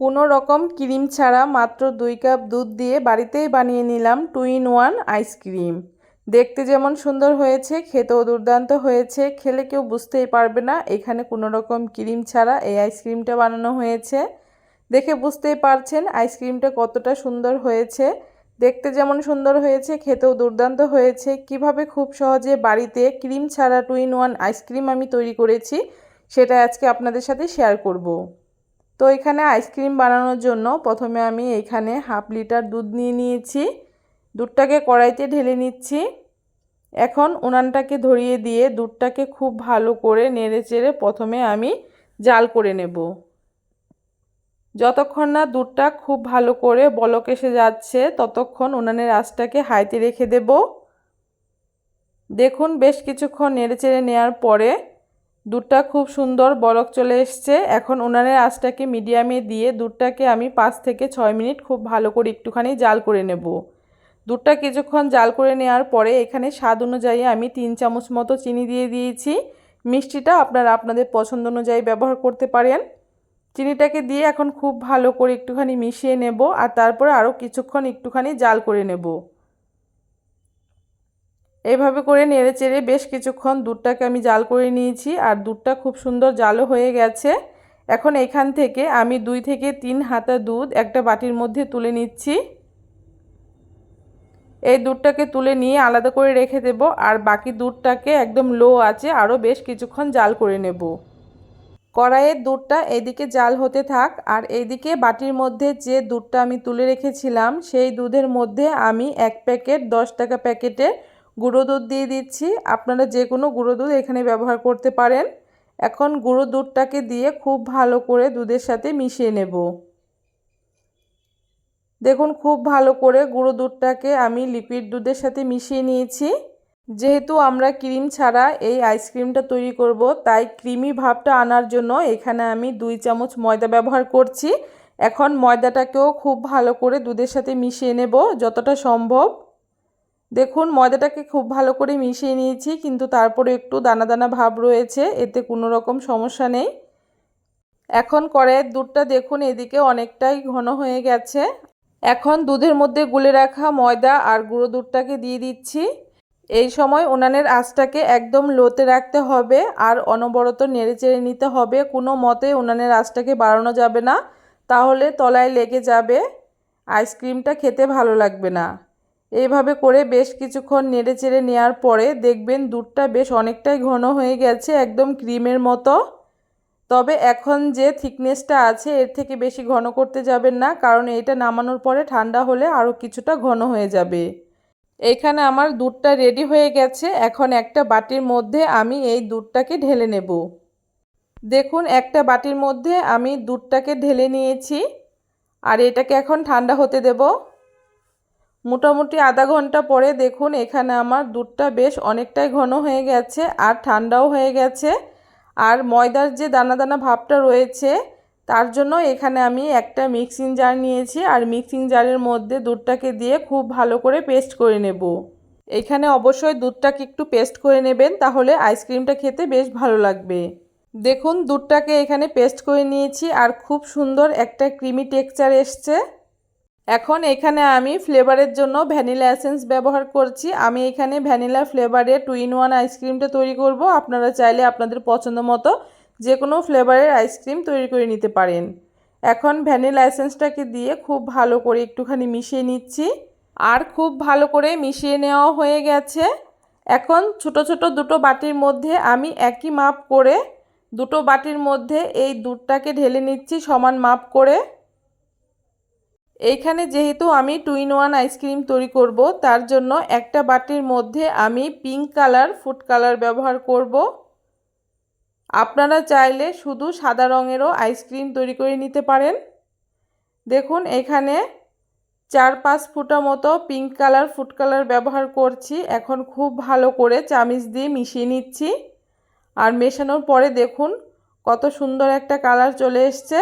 কোনো রকম ক্রিম ছাড়া মাত্র দুই কাপ দুধ দিয়ে বাড়িতেই বানিয়ে নিলাম টু ইন ওয়ান আইসক্রিম দেখতে যেমন সুন্দর হয়েছে, খেতেও দুর্দান্ত হয়েছে, খেলে কেউ বুঝতেই পারবে না এখানে কোনো রকম ক্রিম ছাড়া এই আইসক্রিমটা বানানো হয়েছে। দেখে বুঝতেই পারছেন আইসক্রিমটা কতটা সুন্দর হয়েছে। দেখতে যেমন সুন্দর হয়েছে, খেতেও দুর্দান্ত হয়েছে। কীভাবে খুব সহজে বাড়িতে ক্রিম ছাড়া টু ইন ওয়ান আইসক্রিম আমি তৈরি করেছি, সেটা আজকে আপনাদের সাথে শেয়ার করব। তো এখানে আইসক্রিম বানানোর জন্য প্রথমে আমি এখানে হাফ লিটার দুধ নিয়ে নিয়েছি। দুধটাকে কড়াইতে ঢেলে নিচ্ছি। এখন উনানটাকে ধরিয়ে দিয়ে দুধটাকে খুব ভালো করে নেড়ে চেড়ে প্রথমে আমি জাল করে নেব। যতক্ষণ না দুধটা খুব ভালো করে বলক এসে যাচ্ছে, ততক্ষণ উনানের আঁচটাকে হাইতে রেখে দেব। দেখুন, বেশ কিছুক্ষণ নেড়ে চেড়ে নেওয়ার পরে দুধটা খুব সুন্দর বলক চলে এসছে। এখন উনানের আঁচটাকে মিডিয়ামে দিয়ে দুধটাকে আমি পাঁচ থেকে ছয় মিনিট খুব ভালো করে একটুখানি জাল করে নেব। দুধটা কিছুক্ষণ জাল করে নেওয়ার পরে এখানে স্বাদ অনুযায়ী আমি তিন চামচ মতো চিনি দিয়ে দিয়েছি। মিষ্টিটা আপনারা আপনাদের পছন্দ অনুযায়ী ব্যবহার করতে পারেন। চিনিটাকে দিয়ে এখন খুব ভালো করে একটুখানি মিশিয়ে নেব আর তারপরে আরও কিছুক্ষণ একটুখানি জাল করে নেব। এইভাবে করে নেড়ে চেড়ে বেশ কিছুক্ষণ দুধটাকে আমি জাল করে নিয়েছি আর দুধটা খুব সুন্দর জালও হয়ে গেছে। এখন এখান থেকে আমি দুই থেকে তিন হাতা দুধ একটা বাটির মধ্যে তুলে নিচ্ছি। এই দুধটাকে তুলে নিয়ে আলাদা করে রেখে দেব আর বাকি দুধটাকে একদম লো আছে আরও বেশ কিছুক্ষণ জাল করে নেব। কড়াইয়ের দুধটা এদিকে জাল হতে থাক আর এইদিকে বাটির মধ্যে যে দুধটা আমি তুলে রেখেছিলাম সেই দুধের মধ্যে আমি এক প্যাকেট দশ টাকা প্যাকেটের গুঁড়ো দুধ দিয়ে দিচ্ছি। আপনারা যে কোনো গুঁড়ো দুধ এখানে ব্যবহার করতে পারেন। এখন গুঁড়ো দুধটাকে দিয়ে খুব ভালো করে দুধের সাথে মিশিয়ে নেব। দেখুন, খুব ভালো করে গুঁড়ো দুধটাকে আমি লিকুইড দুধের সাথে মিশিয়ে নিয়েছি। যেহেতু আমরা ক্রিম ছাড়া এই আইসক্রিমটা তৈরি করব, তাই ক্রিমি ভাবটা আনার জন্য এখানে আমি দুই চামচ ময়দা ব্যবহার করছি। এখন ময়দাটাকেও খুব ভালো করে দুধের সাথে মিশিয়ে নেব, যতটা সম্ভব। দেখুন, ময়দাটাকে খুব ভালো করে মিশিয়ে নিয়েছি, কিন্তু তারপরে একটু দানা দানা ভাব রয়েছে, এতে কোনো রকম সমস্যা নেই। এখন কড়াইয়ের দুধটা দেখুন, এদিকে অনেকটাই ঘন হয়ে গেছে। এখন দুধের মধ্যে গুলে রাখা ময়দা আর গুঁড়ো দুধটাকে দিয়ে দিচ্ছি। এই সময় উনানের আঁচটাকে একদম লোতে রাখতে হবে আর অনবরত নেড়ে চেড়ে নিতে হবে। কোনো মতে উনানের আঁচটাকে বাড়ানো যাবে না, তাহলে তলায় লেগে যাবে। আইসক্রিমটা খেতে ভালো লাগবে না। এইভাবে করে বেশ কিছুক্ষণ নেড়ে চেড়ে নেওয়ার পরে দেখবেন দুধটা বেশ অনেকটাই ঘন হয়ে গেছে, একদম ক্রিমের মতো। তবে এখন যে থিকনেসটা আছে, এর থেকে বেশি ঘন করতে যাবেন না, কারণ এটা নামানোর পরে ঠান্ডা হলে আরও কিছুটা ঘন হয়ে যাবে। এখানে আমার দুধটা রেডি হয়ে গেছে, এখন একটা বাটির মধ্যে আমি এই দুধটাকে ঢেলে নেব। দেখুন, একটা বাটির মধ্যে আমি দুধটাকে ঢেলে নিয়েছি, আর এটাকে এখন ঠান্ডা হতে দেব। মোটামুটি আধা ঘণ্টা পরে দেখুন এখানে আমার দুধটা বেশ অনেকটাই ঘন হয়ে গেছে আর ঠান্ডাও হয়ে গেছে। আর ময়দার যে দানা দানা ভাবটা রয়েছে, তার জন্য এখানে আমি একটা মিক্সিং জার নিয়েছি আর মিক্সিং জারের মধ্যে দুধটাকে দিয়ে খুব ভালো করে পেস্ট করে নেব। এখানে অবশ্যই দুধটাকে একটু পেস্ট করে নেবেন, তাহলে আইসক্রিমটা খেতে বেশ ভালো লাগবে। দেখুন দুধটাকে এখানে পেস্ট করে নিয়েছি আর খুব সুন্দর একটা ক্রিমি টেক্সচার এসছে। এখন এখানে আমি ফ্লেভারের জন্য ভ্যানিলা এসেন্স ব্যবহার করছি। আমি এখানে ভ্যানিলা ফ্লেভারে টু ইন ওয়ান আইসক্রিমটা তৈরি করব। আপনারা চাইলে আপনাদের পছন্দ মতো যে কোনো ফ্লেভারের আইসক্রিম তৈরি করে নিতে পারেন। এখন ভ্যানিলা এসেন্সটাকে দিয়ে খুব ভালো করে একটুখানি মিশিয়ে নিচ্ছি। আর খুব ভালো করে মিশিয়ে নেওয়া হয়ে গেছে। এখন ছোট ছোট দুটো বাটির মধ্যে আমি একই মাপ করে দুটো বাটির মধ্যে এই দুধটাকে ঢেলে নিচ্ছি সমান মাপ করে। এইখানে যেহেতু আমি টু ইন ওয়ান আইসক্রিম তৈরি করব, তার জন্য একটা বাটির মধ্যে আমি পিঙ্ক কালার ফুড কালার ব্যবহার করব। আপনারা চাইলে শুধু সাদা রঙেরও আইসক্রিম তৈরি করে নিতে পারেন। দেখুন, এখানে চার পাঁচ ফুটা মতো পিঙ্ক কালার ফুড কালার ব্যবহার করছি। এখন খুব ভালো করে চামিচ দিয়ে মিশিয়ে নিচ্ছি। আর মেশানোর পরে দেখুন, কত সুন্দর একটা কালার চলে এসছে।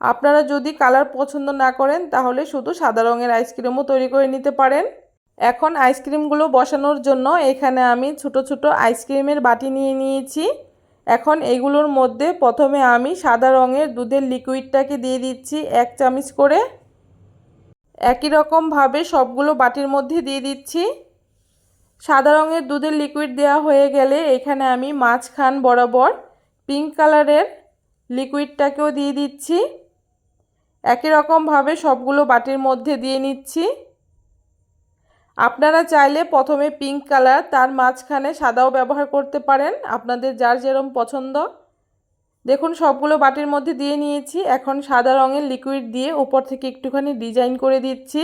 আপনারা যদি কালার পছন্দ না করেন, তাহলে শুধু সাদা রঙের আইসক্রিমও তৈরি করে নিতে পারেন। এখন আইসক্রিমগুলো বসানোর জন্য এখানে আমি ছোট ছোট আইসক্রিমের বাটি নিয়ে নিয়েছি। এখন এগুলোর মধ্যে প্রথমে আমি সাদা রঙের দুধের লিকুইডটাকে দিয়ে দিচ্ছি এক চামচ করে। একই রকমভাবে সবগুলো বাটির মধ্যে দিয়ে দিচ্ছি। সাদা রঙের দুধের লিকুইড দেওয়া হয়ে গেলে এখানে আমি মাঝখান বরাবর পিঙ্ক কালারের লিকুইডটাকেও দিয়ে দিচ্ছি। একই রকমভাবে সবগুলো বাটির মধ্যে দিয়ে নিচ্ছি। আপনারা চাইলে প্রথমে পিঙ্ক কালার, তার মাঝখানে সাদাও ব্যবহার করতে পারেন, আপনাদের যার যেরম পছন্দ। দেখুন, সবগুলো বাটির মধ্যে দিয়ে নিয়েছি। এখন সাদা রঙের লিকুইড দিয়ে উপর থেকে একটুখানি ডিজাইন করে দিচ্ছি।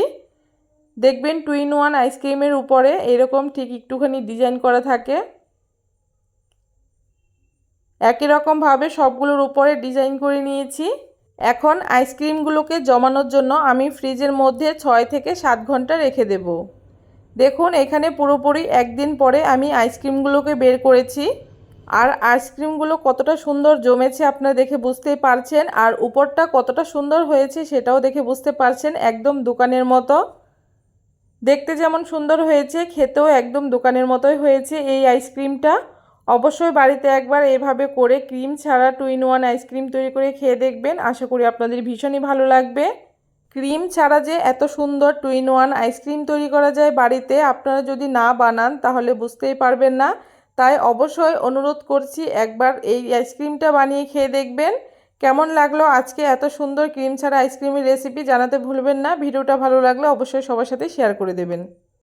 দেখবেন টু ইন ওয়ান আইসক্রিমের উপরে এরকম ঠিক একটুখানি ডিজাইন করা থাকে। একই রকমভাবে সবগুলোর উপরে ডিজাইন করে নিয়েছি। এখন আইসক্রিমগুলোকে জমানোর জন্য আমি ফ্রিজের মধ্যে ছয় থেকে সাত ঘণ্টা রেখে দেব। দেখুন, এখানে পুরোপুরি একদিন পরে আমি আইসক্রিমগুলোকে বের করেছি। আর আইসক্রিমগুলো কতটা সুন্দর জমেছে আপনারা দেখে বুঝতেই পারছেন, আর উপরটা কতটা সুন্দর হয়েছে সেটাও দেখে বুঝতে পারছেন একদম দোকানের মতো। দেখতে যেমন সুন্দর হয়েছে, খেতেও একদম দোকানের মতোই হয়েছে এই আইসক্রিমটা। অবশ্যই বাড়িতে একবার এভাবে করে ক্রিম ছাড়া টু ইন ওয়ান আইসক্রিম তৈরি করে খেয়ে দেখবেন। আশা করি আপনাদের ভীষণই ভালো লাগবে। ক্রিম ছাড়া যে এত সুন্দর টু ইন ওয়ান আইসক্রিম তৈরি করা যায় বাড়িতে, আপনারা যদি না বানান তাহলে বুঝতেই পারবেন না। তাই অবশ্যই অনুরোধ করছি একবার এই আইসক্রিমটা বানিয়ে খেয়ে দেখবেন। কেমন লাগল আজকে এত সুন্দর ক্রিম ছাড়া আইসক্রিমের রেসিপি জানাতে ভুলবেন না। ভিডিওটা ভালো লাগলে অবশ্যই সবার সাথে শেয়ার করে দেবেন।